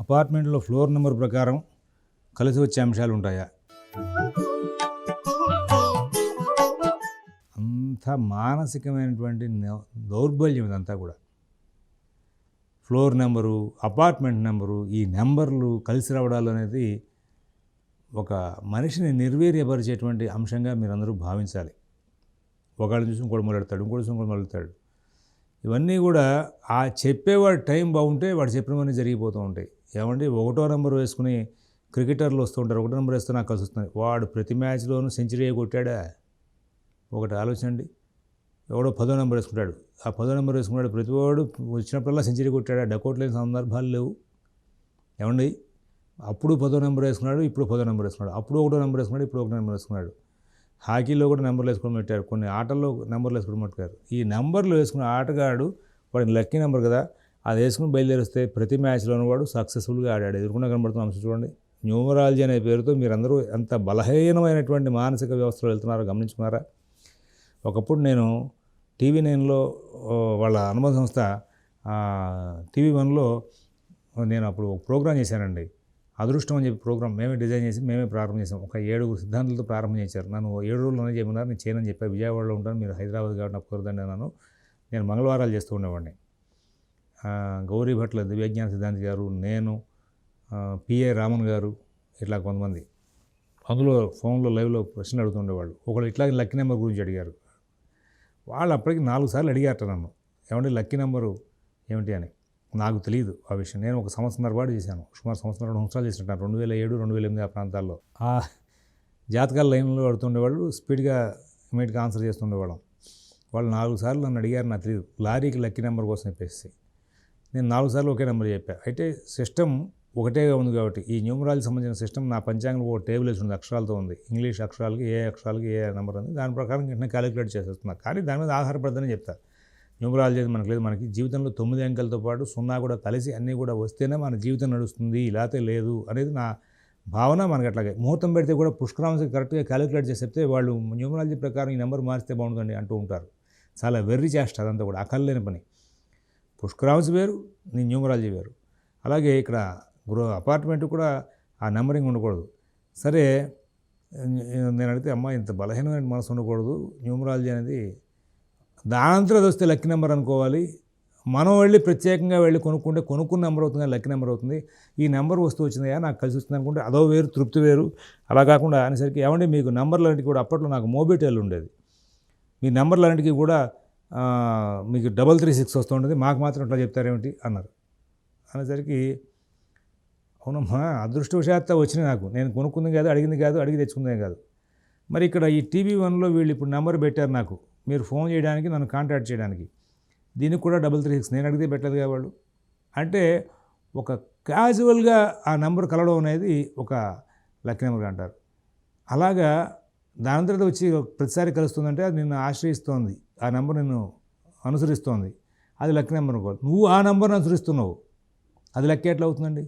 అపార్ట్మెంట్లో floor number ప్రకారం కలిసి వచ్చే అంశాలు ఉంటాయా? అంత మానసికమైనటువంటి దౌర్బల్యం ఇదంతా కూడా. ఫ్లోర్ నెంబరు అపార్ట్మెంట్ నెంబరు ఈ నెంబర్లు కలిసి రావడాలు అనేది ఒక మనిషిని నిర్వీర్యపరిచేటువంటి అంశంగా మీరందరూ భావించాలి. ఒకళ్ళని చూసి ఇంకోటి మొదలెడతాడు ఇంకోటి చూసి ఇంకోటి మొదలెడతాడు. ఇవన్నీ కూడా ఆ చెప్పేవాడు టైం బాగుంటే వాడు చెప్పినవన్నీ జరిగిపోతూ ఉంటాయి. ఏమండి? ఒకటో నెంబర్ వేసుకుని క్రికెటర్లు వస్తూ ఉంటారు. ఒకటో నెంబర్ వేస్తే నాకు కలిసి వస్తున్నాయి వాడు ప్రతి మ్యాచ్లోనూ సెంచరీ కొట్టాడా? ఒకటి ఆలోచనండి ఎవడో పదో నెంబర్ వేసుకుంటాడు. ఆ పదో నెంబర్ వేసుకున్నాడు. ప్రతివాడు వచ్చినప్పుడల్లా సెంచరీ కొట్టాడు? డకౌట్ లేని సందర్భాలు లేవు. ఏమండి? అప్పుడు పదో నెంబర్ వేసుకున్నాడు. ఇప్పుడు పదో నెంబర్ వేసుకున్నాడు. అప్పుడు ఒకటో నెంబర్ వేసుకున్నాడు. ఇప్పుడు ఒకటో నెంబర్ వేసుకున్నాడు. హాకీలో కూడా నెంబర్లు వేసుకోవడం పెట్టారు. కొన్ని ఆటల్లో నెంబర్లు వేసుకోవడం పెట్టారు. ఈ నెంబర్లు వేసుకున్న ఆటగాడు వాడికి లక్కీ నెంబర్ కదా. అది వేసుకుని బయలుదేరిస్తే ప్రతి మ్యాచ్లోనూ వాడు సక్సెస్ఫుల్గా ఆడాడు. ఎదుర్కొన్న కనబడుతున్న అంశం చూడండి. న్యూమరాలజీ అనే పేరుతో మీరందరూ ఎంత బలహీనమైనటువంటి మానసిక వ్యవస్థలో వెళ్తున్నారో గమనించుకున్నారా? ఒకప్పుడు నేను టీవీ నైన్లో వాళ్ళ అనుబంధ సంస్థ టీవీ వన్లో నేను అప్పుడు ఒక ప్రోగ్రాం చేశానండి. అదృష్టం అని చెప్పి ప్రోగ్రామ్ మేమే డిజైన్ చేసి మేమే ప్రారంభం చేసాం ఒక ఏడుగురు సిద్ధాంతాలతో ప్రారంభం చేశారు. నన్ను ఏడు రోజుల్లోనే చెప్పినారు నేను చేయనని చెప్పి. విజయవాడలో ఉంటాను. మీరు హైదరాబాద్ కాబట్టి నాకు కుదరదండి నన్ను నేను మంగళవారాలు చేస్తూ ఉండేవాడిని. గౌరీభట్ల గౌరీ భట్ల దివ్యజ్ఞాన సిద్ధాంతి గారు నేను పిఏ రామన్ గారు ఇట్లా కొంతమంది. అందులో ఫోన్లో లైవ్లో ప్రశ్నలు అడుగుతుండేవాళ్ళు ఒకళ్ళు ఇట్లా లక్కీ నెంబర్ గురించి అడిగారు. వాళ్ళు అప్పటికి నాలుగు సార్లు అడిగారట నన్ను. ఏమంటే లక్కీ నెంబరు ఏమిటి అని. నాకు తెలియదు ఆ విషయం. నేను ఒక సంవత్సరం పాటు చేశాను. సుమారు సంవత్సరం రెండు సంవత్సరాలు చేసినట్టు రెండు వేల ఏడు రెండు వేల ఎనిమిది ఆ ప్రాంతాల్లో. ఆ జాతకాల లైన్లో అడుగుతుండేవాళ్ళు స్పీడ్గా ఇమీడియట్గా ఆన్సర్ చేస్తుండేవాళ్ళం వాళ్ళు నాలుగు సార్లు నన్ను అడిగారు. నాకు తెలియదు లారీకి లక్కీ నెంబర్ కోసం చెప్పేసి. నేను నాలుగు సార్లు ఒకే నెంబర్ చెప్పా. అయితే సిస్టమ్ ఒకటేగా ఉంది కాబట్టి ఈ న్యూమరాలజీ సంబంధించిన సిస్టమ్ నా పంచాంగంలో ఒక టేబుల్ వేసి ఉంది అక్షరాలతో ఉంది. ఇంగ్లీష్ అక్షరాలకి ఏ అక్షరాలకి ఏ నెంబర్ ఉంది దాని ప్రకారం నేను క్యాలిక్యులేట్ చేసేస్తున్నా. కానీ దాని మీద ఆధారపడదని చెప్తా. న్యూమరాలజీ అనేది మనకు లేదు. మనకి జీవితంలో తొమ్మిది అంకెలతో పాటు సున్నా కూడా కలిసి అన్నీ కూడా వస్తేనే మన జీవితం నడుస్తుంది ఇలాతే లేదు అనేది నా భావన మనకి అట్లాగే. ముహూర్తం పెడితే కూడా పుష్కరాంశకి కరెక్ట్గా క్యాలిక్యులేట్ చేసి చెప్తే వాళ్ళు న్యూమరాలజీ ప్రకారం ఈ నెంబర్ మారిస్తే బాగుంటుందండి అంటూ ఉంటారు. చాలా వెర్రి చేస్తారు అదంతా కూడా. అకల్లేని పని. పుష్కరాంశ వేరు నీ న్యూమరాలజీ వేరు. అలాగే ఇక్కడ గృహ అపార్ట్మెంట్ కూడా ఆ నెంబరింగ్ ఉండకూడదు. సరే నేను అడిగితే అమ్మ ఇంత బలహీనమైన మనసు ఉండకూడదు. న్యూమరాలజీ అనేది దానంతరం అది వస్తే లక్కీ నెంబర్ అనుకోవాలి. మనం వెళ్ళి ప్రత్యేకంగా వెళ్ళి కొనుక్కుంటే కొనుక్కున్న నెంబర్ అవుతుంది లక్కీ నెంబర్ అవుతుంది. ఈ నెంబర్ వస్తూ వచ్చిందా నాకు కలిసి వస్తుంది అనుకుంటే అదో వేరు తృప్తి వేరు. అలా కాకుండా అనేసరికి ఏమంటే మీకు నెంబర్లన్నిటికీ కూడా అప్పట్లో నాకు మోబిటెల్ ఉండేది. మీ నెంబర్లన్నిటికీ కూడా మీకు డబల్ త్రీ సిక్స్ వస్తుంటుంది. మాకు మాత్రం అట్లా చెప్తారేమిటి? అన్నారు. అనేసరికి అవునమ్మా అదృష్టవశాత్తు వచ్చినాయి నాకు. నేను కొనుక్కుంది కాదు అడిగింది కాదు అడిగి తెచ్చుకుందే కాదు. మరి ఇక్కడ ఈ టీవీ వన్లో వీళ్ళు ఇప్పుడు నెంబర్ పెట్టారు నాకు. మీరు ఫోన్ చేయడానికి నన్ను కాంటాక్ట్ చేయడానికి. దీనికి కూడా డబల్ త్రీ సిక్స్. నేను అడిగితే పెట్టలేదు కాబట్టి అంటే ఒక క్యాజువల్గా ఆ నెంబర్ కలవడం అనేది ఒక లక్కీ నెంబర్ అంటారు. అలాగా దాని తర్వాత వచ్చి ప్రతిసారి కలుస్తుందంటే అది నిన్ను ఆశ్రయిస్తోంది. ఆ నెంబర్ నిన్ను అనుసరిస్తోంది. అది లక్కీ నెంబర్ అనుకో నువ్వు ఆ నెంబర్ని అనుసరిస్తున్నావు. అది లెక్క ఎట్లా అవుతుందండి?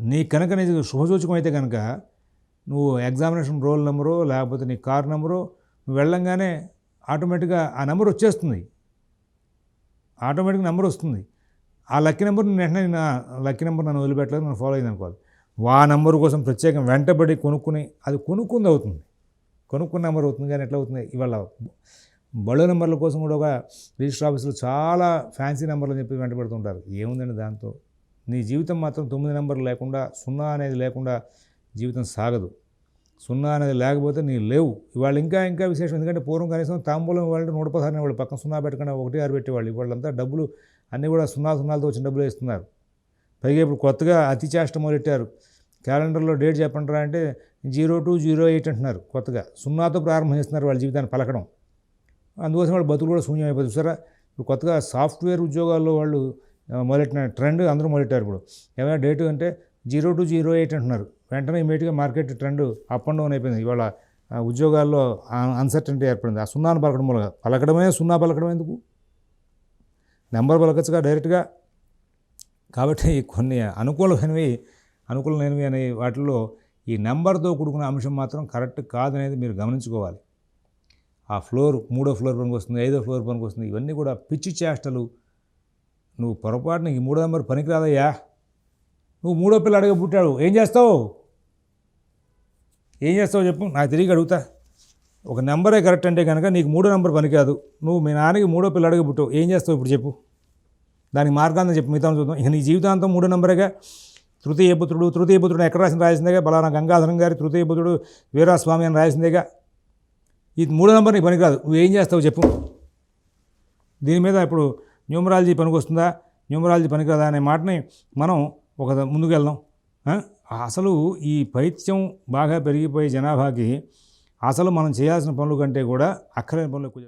నీ కనుక నీ శుభసూచకం అయితే కనుక నువ్వు ఎగ్జామినేషన్ రోల్ నెంబరు లేకపోతే నీ కార్ నెంబరు నువ్వు వెళ్ళంగానే ఆటోమేటిక్గా ఆ నెంబర్ వచ్చేస్తుంది. ఆటోమేటిక్ నెంబర్ వస్తుంది. ఆ లక్కీ నెంబర్ నేను వెంటనే నా లక్కీ నెంబర్ నన్ను వదిలిపెట్టలేదు నన్ను ఫాలో అయింది అనుకోవాలి. ఆ నెంబర్ కోసం ప్రత్యేకం వెంటబడి కొనుక్కుని అది కొనుక్కుంది అవుతుంది. కొనుక్కున్న నెంబర్ అవుతుంది కానీ ఎట్లా అవుతుంది? ఇవాళ బళ్ళు నెంబర్ల కోసం కూడా ఒక రిజిస్టర్ ఆఫీసులో చాలా ఫ్యాన్సీ నెంబర్లు అని చెప్పి వెంటబడుతుంటారు ఏముందండి దాంతో? నీ జీవితం మాత్రం తొమ్మిది నెంబర్లు లేకుండా సున్నా అనేది లేకుండా జీవితం సాగదు. సున్నా అనేది లేకపోతే నీ లేవు. ఇవాళ ఇంకా ఇంకా విశేషం. ఎందుకంటే పూర్వం కనీసం తాంబూలం వాళ్ళు నూట పదహారు వాళ్ళు పక్కన సున్నా పెట్టకుండా ఒకటి ఆరు పెట్టేవాళ్ళు. వాళ్ళంతా డబ్బులు అన్నీ కూడా సున్నా సున్నాలతో వచ్చిన డబ్బులు వేస్తున్నారు. పైగా ఇప్పుడు కొత్తగా అతి చేష్ట మొదలెట్టారు. క్యాలెండర్లో డేట్ చెప్పంటారా అంటే జీరో టూ జీరో ఎయిట్ అంటున్నారు కొత్తగా. సున్నాతో ప్రారంభం చేస్తున్నారు వాళ్ళ జీవితాన్ని పలకడం. అందుకోసం వాళ్ళు బతుకులు కూడా శూన్యం అయిపోతుంది సరే ఇప్పుడు కొత్తగా సాఫ్ట్వేర్ ఉద్యోగాల్లో వాళ్ళు మొదలెట్టిన ట్రెండ్ అందరూ మొదలెట్టారు ఇప్పుడు. ఏమైనా డేట్ అంటే జీరో టు జీరో ఎయిట్ అంటున్నారు. వెంటనే ఇమీడియట్గా market trend up and down అయిపోయింది. ఇవాళ ఉద్యోగాల్లో అన్సర్టనిటీ ఏర్పడింది. ఆ సున్నాను పలకడం మూలంగా పలకడమే సున్నా పలకడం ఎందుకు? నెంబర్ పలకచ్చుగా డైరెక్ట్గా. కాబట్టి కొన్ని అనుకూలమైనవి అనుకూలమైనవి అనే వాటిల్లో ఈ నెంబర్తో కూడుకున్న అంశం మాత్రం కరెక్ట్ కాదనేది మీరు గమనించుకోవాలి. ఆ ఫ్లోర్ మూడో ఫ్లోర్ పనికి వస్తుంది ఐదో ఫ్లోర్ పనికి వస్తుంది ఇవన్నీ కూడా పిచ్చి చేష్టలు. నువ్వు పొరపాటున ఈ మూడో నెంబర్ పనికిరాదయ్యా. నువ్వు మూడో పిల్లాడిగా పుట్టాడు. ఏం చేస్తావు? ఏం చేస్తావు చెప్పు నాకు తిరిగి అడుగుతా. ఒక నెంబరే కరెక్ట్ అంటే కనుక నీకు మూడో నెంబర్ పనికిరాదు. నువ్వు మీ నాన్నకి మూడో పిల్లాడిగా పుట్టావు. ఏం చేస్తావు ఇప్పుడు చెప్పు. దానికి మార్గాన్ని చెప్పు మిగతా చూద్దాం. ఇక నీ జీవితాంతం మూడో నెంబరేగా. తృతీయ పుత్రుడు తృతీయ పుత్రుడు ఎక్కడ రాసిన రాసిందేగా. బలానా గంగాధరం గారి తృతీయ పుత్రుడు వీరాస్వామి అని రాసిందేగా. ఈ మూడో నెంబర్ నీకు పనికిరాదు. నువ్వు ఏం చేస్తావు చెప్పు. దీని మీద ఇప్పుడు న్యూమరాలజీ పనికొస్తుందా? న్యూమరాలజీ పనికిరాదా అనే మాటని మనం ఒక ముందుకెళ్దాం. అసలు ఈ పైత్యం బాగా పెరిగిపోయే జనాభాకి అసలు మనం చేయాల్సిన పనుల కంటే కూడా అక్కర్లేని పనులు ఎక్కువ